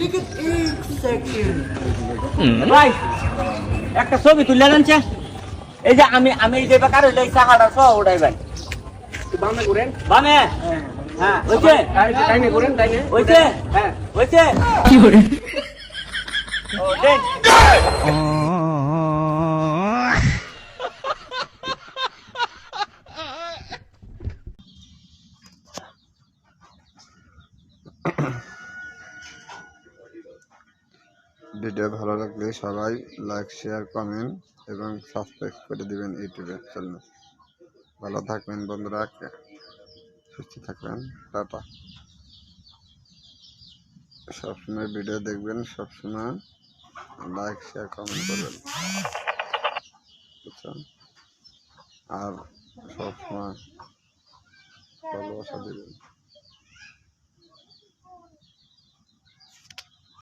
Look একটা ছবি তুলে আনছে এই যে আমি আমি যে বেকার হইলে এই সাহারা সহ ওটাই ভাই। বামে করেন বামে? হ্যাঁ ওইছে ডাইনে করেন ডাইনে। ওইছে হ্যাঁ। ওইছে কি করে? ও ভিডিও ভালো লাগলে সবাই লাইক শেয়ার কমেন্ট এবং সাবস্ক্রাইব করে দিবেন ইউটিউবের চ্যানেল ভালো থাকবেন বন্ধুরা সুস্থ থাকবেন, টাটা। সবসময় ভিডিও দেখবেন, সবসময় লাইক শেয়ার কমেন্ট করবেন। বুঝছেন? আর সবসময় ভালোবাসা দেবেন।